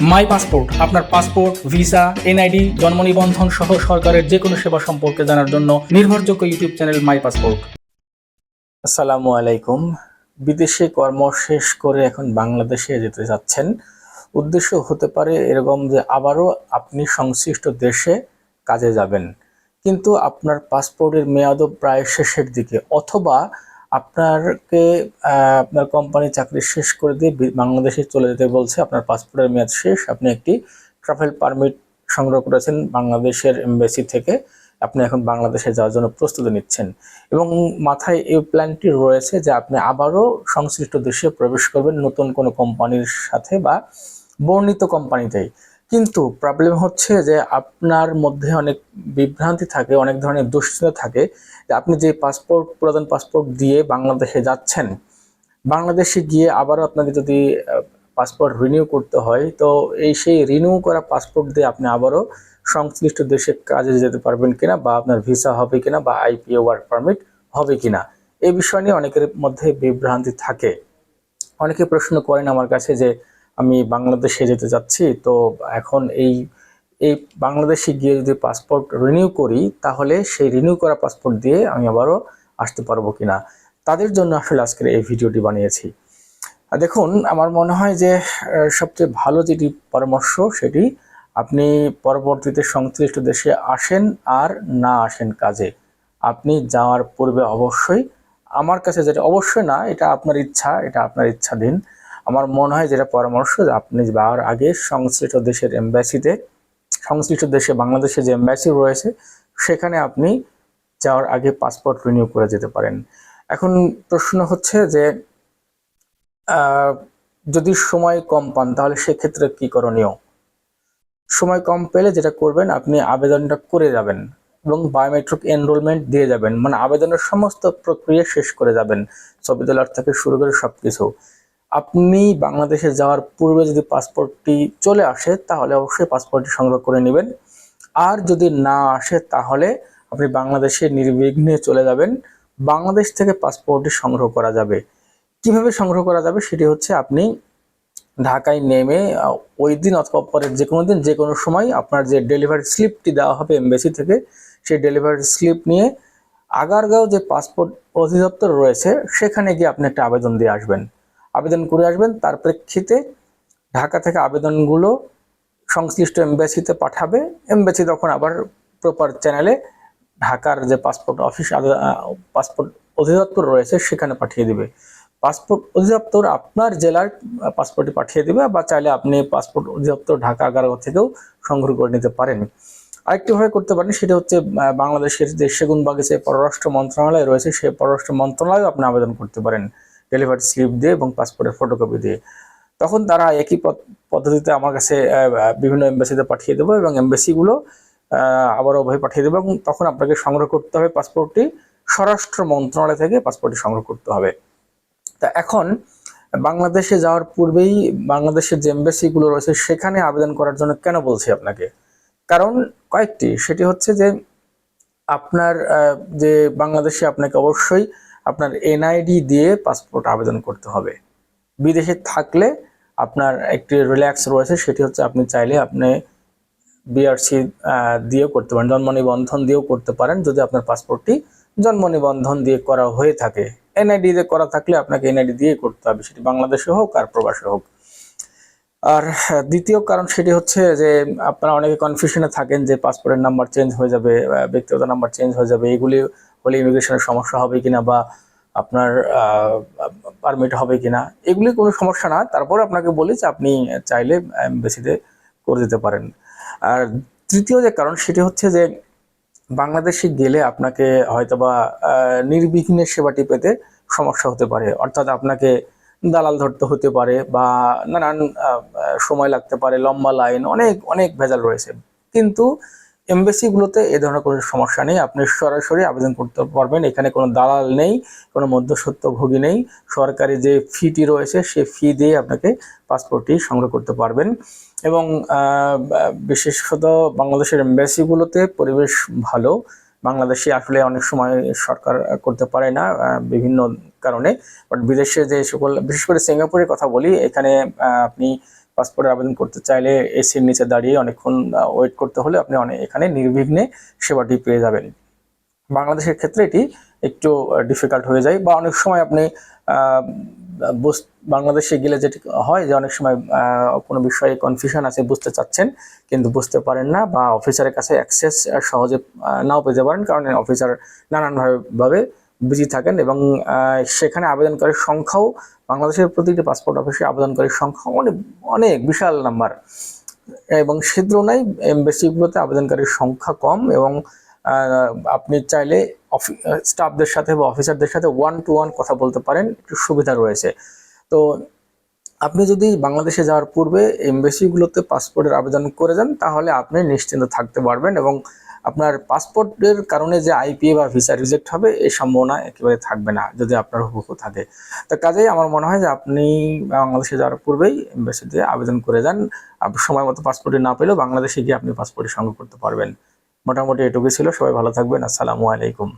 মাই passport, আপনার passport, visa, NID, জন্ম নিবন্ধন সহ সরকারের যে কোনো সেবা সম্পর্কে জানার জন্য নির্ভরযোগ্য ইউটিউব চ্যানেল মাই পাসপোর্ট। আসসালামু আলাইকুম। বিদেশে কর্ম শেষ করে এখন বাংলাদেশে যেতে যাচ্ছেন উদ্দেশ্য হতে পারে এরকম যে আবারও আপনি সংশ্লিষ্ট দেশে কাজে যাবেন। কিন্তু আপনার পাসপোর্টের মেয়াদও প্রায় শেষের দিকে, অথবা আপনারকে আহ, আপনার কোম্পানি চাকরি শেষ করে দিয়ে বাংলাদেশে চলে যেতে বলছে আপনার পাসপোর্টের মেয়াদ শেষ আপনি একটি ট্রাভেল পারমিট সংগ্রহ করেছেন বাংলাদেশের এমবেসি থেকে আপনি এখন বাংলাদেশে যাওয়ার জন্য প্রস্তুতি নিচ্ছেন। এবং মাথায় এই প্ল্যানটি রয়েছে যে আপনি আবারও সংশ্লিষ্ট দেশে প্রবেশ করবেন নতুন কোনো কোম্পানির সাথে বা বর্ণিত কোম্পানিতেই কিন্তু প্রবলেম হচ্ছে যে আপনার মধ্যে অনেক বিভ্রান্তি থাকে, অনেক ধরনের দুশ্চিন্তা থাকে। যে আপনি যে পাসপোর্ট পুরাতন পাসপোর্ট দিয়ে বাংলাদেশে যাচ্ছেন, বাংলাদেশে গিয়ে আবারও আপনাকে যদি পাসপোর্ট রিনিউ করতে হয়, তো এই সেই রিনিউ করা পাসপোর্ট দিয়ে আপনি আবারও সংশ্লিষ্ট দেশে কাজে যেতে পারবেন কিনা বা আপনার ভিসা হবে কিনা বা আইপিও ওয়ার্ক পারমিট হবে কিনা এই বিষয় নিয়ে অনেকের মধ্যে বিভ্রান্তি থাকে। অনেকে প্রশ্ন করেন আমার কাছে যে আমি বাংলাদেশে যেতে যাচ্ছি তো এখন এই এই বাংলাদেশে গিয়ে যদি পাসপোর্ট রিনিউ করি, তাহলে সেই রিনিউ করা পাসপোর্ট দিয়ে আমি আবারও আসতে পারব কিনা? তাদের জন্য আসলে আজকের এই ভিডিওটি বানিয়েছি। দেখুন, আমার মনে হয় যে সবচেয়ে ভালো যেটি পরামর্শ সেটি, আপনি পরবর্তীতে সংশ্লিষ্ট দেশে আসেন আর না আসেন কাজে। আপনি যাওয়ার পূর্বে অবশ্যই, আমার কাছে যেটা অবশ্যই না, এটা আপনার ইচ্ছা, এটা আপনার ইচ্ছা ইচ্ছাধীন আমার মনে হয় যেটা পরামর্শ যে আপনি যাওয়ার আগে সংশ্লিষ্ট দেশের এম্বাসিতে, সংশ্লিষ্ট দেশে, বাংলাদেশে যে এম্বাসি রয়েছে, সেখানে আপনি যাওয়ার আগে পাসপোর্ট রিনিউ করে যেতে পারেন। এখন প্রশ্ন হচ্ছে যে যদি সময় কম পান, তাহলে সেক্ষেত্রে কি করণীয়? সময় কম পেলে যেটা করবেন, আপনি আবেদনটা করে যাবেন এবং বায়োমেট্রিক এনরোলমেন্ট দিয়ে যাবেন। মানে আবেদনের সমস্ত প্রক্রিয়া শেষ করে যাবেন, ছবি তোলার থেকে শুরু করে সবকিছু। আপনি বাংলাদেশে যাওয়ার পূর্বে যদি পাসপোর্টটি চলে আসে, তাহলে অবশ্যই পাসপোর্টটি সংগ্রহ করে নেবেন। আর যদি না আসে, তাহলে আপনি বাংলাদেশে নির্বিঘ্নে চলে যাবেন। বাংলাদেশ থেকে পাসপোর্টটি সংগ্রহ করা যাবে। কীভাবে সংগ্রহ করা যাবে, সেটি হচ্ছে আপনি ঢাকায় নেমে ওই দিন অথবা পরের যে কোনো দিন, যে কোনো সময় আপনার যে ডেলিভারি স্লিপটি দেওয়া হবে এমবেসি থেকে, সেই ডেলিভারি স্লিপ নিয়ে আগারগাঁও যে পাসপোর্ট অধিদপ্তর রয়েছে, সেখানে গিয়ে আপনি একটা আবেদন দিয়ে আসবেন। আবেদন করে আসবেন। তার প্রেক্ষিতে ঢাকা থেকে আবেদনগুলো সংশ্লিষ্ট এমবেসিতে পাঠাবে। এমবেসি তখন আবার প্রপার চ্যানেলে ঢাকার যে পাসপোর্ট অফিস পাসপোর্ট অধিদপ্তর রয়েছে, সেখানে পাঠিয়ে দিবে। পাসপোর্ট অধিদপ্তর আপনার জেলার পাসপোর্টটি পাঠিয়ে দিবে বা চাইলে আপনি পাসপোর্ট অধিদপ্তর ঢাকা আগারগাঁও থেকেও সংগ্রহ করে নিতে পারেন। আরেকটি ভাবে করতে পারেন, সেটা হচ্ছে বাংলাদেশের যে সেগুনবাগে যে পররাষ্ট্র মন্ত্রণালয় রয়েছে সেই পররাষ্ট্র মন্ত্রণালয়ে আপনি আবেদন করতে পারেন। ডেলিভারি স্লিপ দিয়ে এবং পাসপোর্টের ফটোকপি দিয়ে। তখন তারা একই পদ- পদ্ধতিতে আমার কাছে বিভিন্ন এম্বাসিতে পাঠিয়ে দেবো এবং এম্বাসিগুলো আবার ওভাবে পাঠিয়ে দেবো এবং তখন আপনাকে সংগ্রহ করতে হবে পাসপোর্টটি স্বরাষ্ট্র মন্ত্রণালয় থেকে পাসপোর্টটি সংগ্রহ করতে হবে। তা এখন, বাংলাদেশে যাওয়ার পূর্বেই বাংলাদেশের যে এম্বাসিগুলো রয়েছে, সেখানে আবেদন করার জন্য কেন বলছি আপনাকে? কারণ কয়েকটি, সেটি হচ্ছে যে আপনার যে বাংলাদেশে আপনাকে অবশ্যই আপনার এনআইডি দিয়ে পাসপোর্ট আবেদন করতে হবে। বিদেশে থাকলে আপনার একটি রিল্যাক্স রয়েছে, সেটি হচ্ছে আপনি চাইলে আপনি বিআরসি দিয়েও করতে পারেন জন্ম নিবন্ধন দিয়েও করতে পারেন, যদি আপনার পাসপোর্টটি জন্ম নিবন্ধন দিয়ে করা হয়ে থাকে। এনআইডি দিয়ে করা থাকলে আপনাকে এনআইডি দিয়ে করতে হবে, সেটি বাংলাদেশে হোক আর প্রবাসে হোক। আর দ্বিতীয় কারণ সেটি হচ্ছে যে আপনারা অনেকে কনফিউশনে থাকেন যে পাসপোর্টের নাম্বার চেঞ্জ হয়ে যাবে ব্যক্তিগত নাম্বার চেঞ্জ হয়ে যাবে, এগুলি হলে ইমিগ্রেশনের সমস্যা হবে কিনা বা আপনার পারমিট হবে কিনা, এগুলি কোনো সমস্যা না। তারপর আপনাকে বলি যে আপনি চাইলে এমবেসিতে করে দিতে পারেন। আর তৃতীয় যে কারণ, সেটি হচ্ছে যে বাংলাদেশে গেলে আপনাকে হয়তোবা নির্বিঘ্নে সেবাটি পেতে সমস্যা হতে পারে। অর্থাৎ আপনাকে দালাল ধরতে হতে পারে বা নানান সময় লাগতে পারে, লম্বা লাইন, অনেক অনেক ভেজাল রয়েছে। কিন্তু এমবেসিগুলোতে এ ধরনের কোনো সমস্যা নেই। আপনি সরাসরি আবেদন করতে পারবেন। এখানে কোনো দালাল নেই, কোনো মধ্যস্বত্বভোগী নেই। সরকারি যে ফিটি রয়েছে, সেই ফি দিয়ে আপনাকে পাসপোর্টটি সংগ্রহ করতে পারবেন। এবং বিশেষত বাংলাদেশের এম্বাসিগুলোতে পরিবেশ ভালো। বাংলাদেশে আসলে অনেক সময় সরকার করতে পারে না বিভিন্ন কারণে। বাট বিদেশে যে সকল, বিশেষ করে সিঙ্গাপুরের কথা বলি, এখানে আপনি পাসপোর্টের আবেদন করতে চাইলে এসির নিচে দাঁড়িয়ে অনেকক্ষণ ওয়েট করতে হলে আপনি অনেক এখানে নির্বিঘ্নে সেবাটি পেয়ে যাবেন। বাংলাদেশের ক্ষেত্রে এটি একটু ডিফিকাল্ট হয়ে যায় বা অনেক সময় আপনি বাংলাদেশে গেলে যেটি হয় যে অনেক সময় কোনো বিষয়ে কনফিউশন আছে, বুঝতে চাচ্ছেন কিন্তু বুঝতে পারেন না বা অফিসারের কাছে অ্যাক্সেস সহজে নাও পেতে পারেন কারণ অফিসার নানানভাবে ভাবে বিজি থাকেন এবং সেখানে আবেদনকারীর সংখ্যাও বাংলাদেশের প্রতিটি পাসপোর্ট অফিসে আবেদনকারীর সংখ্যা অনেক অনেক, বিশাল নাম্বার এবং সে তুলনায় এমবেসিগুলোতে আবেদনকারীর সংখ্যা কম এবং আপনি চাইলে স্টাফদের সাথে বা অফিসারদের সাথে ওয়ান টু ওয়ান কথা বলতে পারেন, একটু সুবিধা রয়েছে। তো আপনি যদি বাংলাদেশে যাওয়ার পূর্বে এমবেসিগুলোতে পাসপোর্টের আবেদন করে যান, তাহলে আপনি নিশ্চিন্ত থাকতে পারবেন এবং আপনার পাসপোর্টের কারণে যে আইপিএ বা ভিসা রিজেক্ট হবে এই সম্ভাবনা একেবারে থাকবে না, যদি আপনার হুবহু থাকে। তো কাজেই আমার মনে হয় যে আপনি বাংলাদেশে যাওয়ার পূর্বেই এম্বাসিতে আবেদন করে যান। সময় মতো পাসপোর্টে না পেলেও বাংলাদেশে গিয়ে আপনি পাসপোর্টে সংগ্রহ করতে পারবেন। মোটামুটি এটুকুই ছিল। সবাই ভালো থাকবেন। আসসালামু আলাইকুম।